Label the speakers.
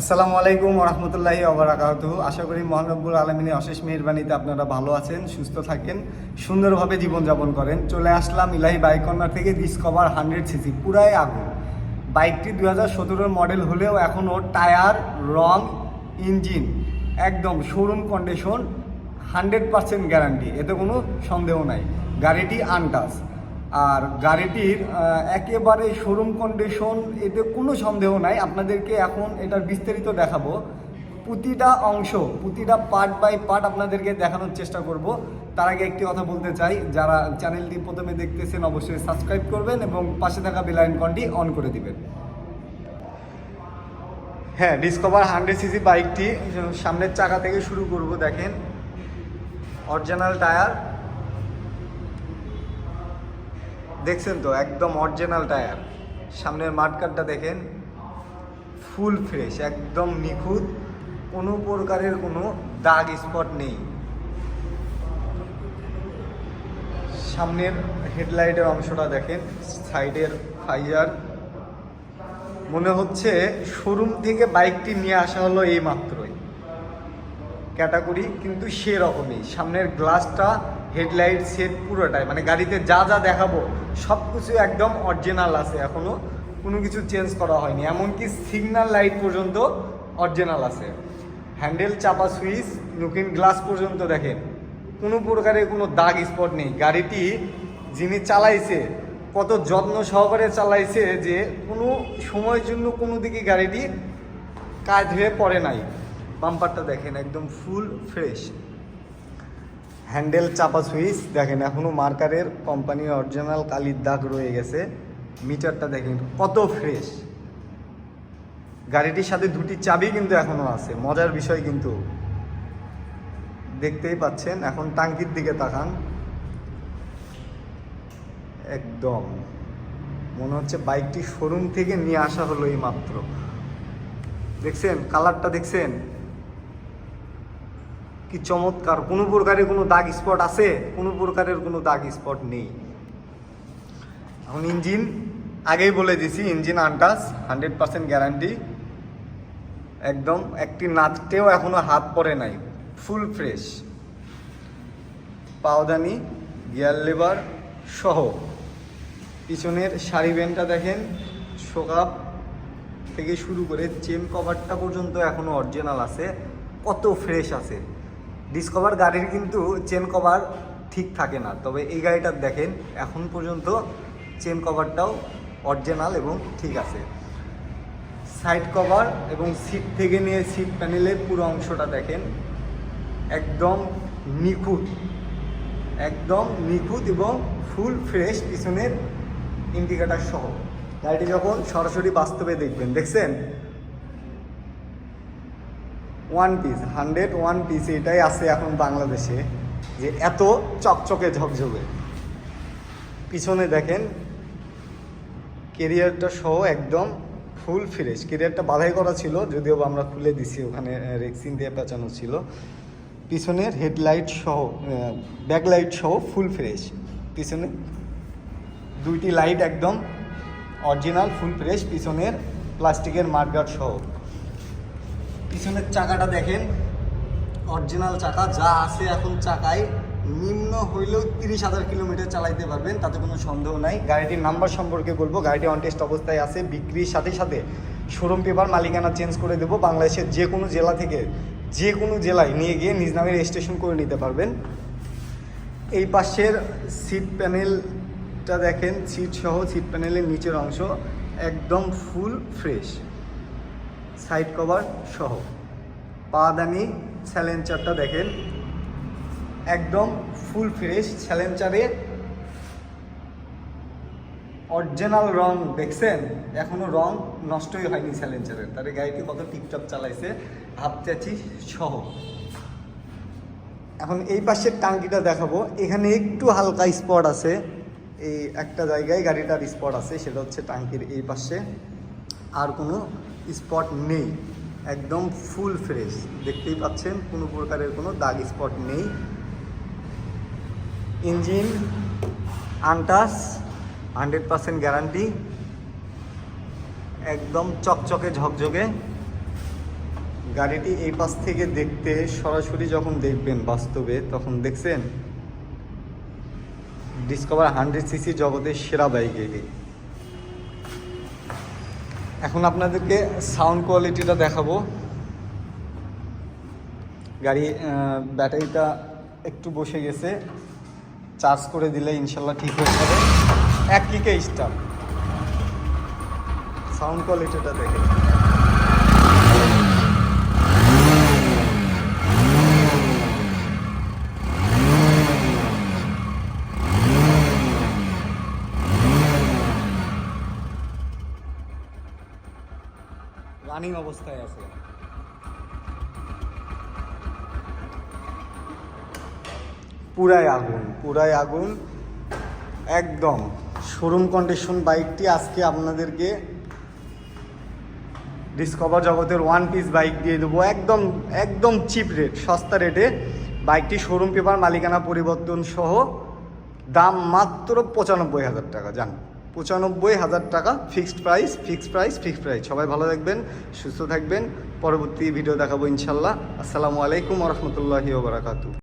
Speaker 1: আসসালামু আলাইকুম রহমতুল্লাহি ওবরাকাত আশা করি মহানব্বুল আলমিনের অশেষ মেহরবানিতে আপনারা ভালো আছেন, সুস্থ থাকেন, সুন্দরভাবে জীবনযাপন করেন। চলে আসলাম ইলাহি বাইক কর্নার থেকে ডিসকভার হান্ড্রেড সিসি পুরাই আগুন। বাইকটি দু হাজার মডেল হলেও এখনও টায়ার, রং, ইঞ্জিন, একদম showroom condition hundred percent guarantee এতে কোনো সন্দেহ নাই। গাড়িটি আনটাস আর গাড়িটির একেবারে শোরুম কন্ডিশন এতে কোনো সন্দেহ নাই। আপনাদেরকে এখন এটার বিস্তারিত দেখাবো। প্রতিটা অংশ, প্রতিটা পার্ট বাই পার্ট আপনাদেরকে দেখানোর চেষ্টা করব। তার আগে একটি কথা বলতে চাই, যারা চ্যানেলটি প্রথমে দেখতেছেন অবশ্যই সাবস্ক্রাইব করবেন এবং পাশে থাকা বেল আইকনটি অন করে দিবেন। হ্যাঁ ডিসকভার হান্ড্রেড সিসি বাইকটি সামনের চাকা থেকে শুরু করব, দেখেন। অরিজিনাল টায়ার দেখছেন তো, একদম অরিজিনাল টায়ার সামনের মাঠকাটটা দেখেন ফুল ফ্রেশ একদম নিখুঁত। কোনো প্রকারের কোনো দাগ স্পট নেই। সামনের হেডলাইটের অংশটা দেখেন সাইডের ফাইজার মনে হচ্ছে শোরুম থেকে বাইকটি নিয়ে আসা হলো এই মাত্রই ক্যাটাগরি কিন্তু সেরকমই। সামনের গ্লাসটা হেডলাইট সেট পুরোটাই মানে গাড়িতে যা যা দেখাবো সব কিছু একদম অরিজিনাল আছে, এখনও কোনো কিছু চেঞ্জ করা হয়নি। এমনকি সিগন্যাল লাইট পর্যন্ত অরিজিনাল আছে। হ্যান্ডেল চাপা সুইচ লুকিং গ্লাস পর্যন্ত দেখেন। কোনো প্রকারের কোনো দাগ স্পট নেই। গাড়িটি যিনি চালাইছে, কত যত্ন সহকারে চালাইছে যে কোনো সময়ের জন্য কোনো দিকে গাড়িটি কাজ হয়ে পড়ে নাই। বাম্পারটা দেখেন একদম ফুল ফ্রেশ হ্যান্ডেল চাপা সুইচ, দেখেন এখনও মার্কারের কোম্পানির অরিজিনাল কালির দাগ রয়ে গেছে। মিটারটা দেখেন কত ফ্রেশ গাড়িটির সাথে দুটি চাবি কিন্তু এখনও আছে, মজার বিষয় কিন্তু। দেখতেই পাচ্ছেন, এখন টাঙ্কির দিকে তাকান। একদম। মনে হচ্ছে বাইকটি শোরুম থেকে নিয়ে আসা হলো এই মাত্র দেখছেন কালারটা দেখছেন? কি চমৎকার, কোনো প্রকারের কোনো দাগ স্পট আছে? কোনো প্রকারের কোনো দাগ স্পট নেই। এখন ইঞ্জিন, আগেই বলে দিছি, engine untouched hundred percent guarantee. একদম, একটি নাচতেও এখনও হাত পড়ে নাই। Full fresh. পাওদানি, গিয়ার লেবার সহ। পিছনের শাড়ি ব্যান্ডটা দেখেন, শোকাপ থেকে শুরু করে চেন কভারটা পর্যন্ত এখনও অরিজিনাল আছে। কত ফ্রেশ আছে। ডিসকভার গাড়ির কিন্তু চেন কভার ঠিক থাকে না। তবে এই গাড়িটার দেখেন, এখন পর্যন্ত চেন কভারটাও অরিজিনাল এবং ঠিক আছে। সাইড কভার এবং সিট থেকে নিয়ে সিট প্যানেলের পুরো অংশটা দেখেন, একদম নিখুঁত। একদম নিখুঁত এবং ফুল ফ্রেশ পিছনের ইন্ডিকেটার সহ। গাড়িটি যখন সরাসরি বাস্তবে দেখবেন, দেখছেন? One piece hundred one piece এটাই আছে এখন বাংলাদেশে, যে এত চকচকে ঝকঝকে। পিছনে দেখেন কেরিয়ারটা সহ একদম ফুল ফ্রেশ কেরিয়ারটা বাধাই করা ছিল, যদিও আমরা খুলে দিছি, ওখানে রেক্সিন দিয়ে পেঁচানো ছিল। পিছনের হেডলাইট সহ ব্যাকলাইট সহ ফুল ফ্রেশ পিছনে দুইটি লাইট একদম অরিজিনাল ফুল ফ্রেশ পিছনের প্লাস্টিকের মাঠগার্ড সহ। পিছনের চাকাটা দেখেন। অরিজিনাল চাকা, যা আছে এখন চাকায়, নিম্ন হইলেও তিরিশ হাজার কিলোমিটার চালাইতে পারবেন, তাতে কোনো সন্দেহ নাই। গাড়িটির নাম্বার সম্পর্কে বলব, গাড়িটি অনটেস্ট অবস্থায় আছে, বিক্রির সাথে সাথে শোরুম পেপার মালিকানা চেঞ্জ করে দেবো। বাংলাদেশের যে কোনো জেলা থেকে যে কোনো জেলায় নিয়ে গিয়ে নিজ নামে রেজিস্ট্রেশন করে নিতে পারবেন। এই পাশের সিট প্যানেলটা দেখেন সিট সহ সিট প্যানেলের নিচের অংশ একদম ফুল ফ্রেশ সাইড কভার সহ। পা পাদানি স্যালেঞ্চারটা দেখেন। একদম ফুল ফ্রেশ স্যালেঞ্চারের অরিজিনাল রং, দেখছেন? এখনও রং নষ্টই হয়নি স্যালেঞ্চারের তার গাড়িটি কত টিপটপ চালাইছে হাফ চাচি সহ। এখন এই পাশের টাঙ্কিটা দেখাবো। এখানে একটু হালকা স্পট আছে। এই একটা জায়গায় গাড়িটার স্পট আছে, সেটা হচ্ছে টাঙ্কির এই পাশে। আর কোনো স্পট নেই। একদম ফুল ফ্রেশ দেখতেই পাচ্ছেন, কোনো প্রকারের কোনো দাগ স্পট নেই। Engine untouched hundred percent guarantee একদম চকচকে, ঝকঝকে। গাড়িটি এই পাশ থেকে দেখতে সরাসরি যখন দেখবেন বাস্তবে, তখন দেখছেন ডিসকভার হান্ড্রেড সিসি জগতের সেরা বাইক এটি। এখন আপনাদেরকে সাউন্ড কোয়ালিটিটা দেখাবো। গাড়ি ব্যাটারিটা একটু বসে গেছে। চার্জ করে দিলে ইনশাল্লাহ ঠিক হয়ে যাবে। এক কিকে স্টার্ট সাউন্ড কোয়ালিটিটা দেখে রানিং অবস্থায় আছে। পুরাই আগুন পুরাই আগুন। একদম। শোরুম কন্ডিশন বাইকটি আজকে আপনাদেরকে ডিসকভার জগতের ওয়ান পিস বাইক দিয়ে দেবো। একদম একদম চিপ রেট সস্তা রেটে বাইকটি শোরুম পেপার মালিকানা পরিবর্তন সহ দাম মাত্র পঁচানব্বই হাজার টাকা, জান। পঁচানব্বই হাজার টাকা fixed price fixed price fixed price সবাই ভালো থাকবেন, সুস্থ থাকবেন। পরবর্তী ভিডিও দেখাবো ইনশাল্লাহ। আসসালামু আলাইকুম রহমতুল্লাহি ওবরাকাতু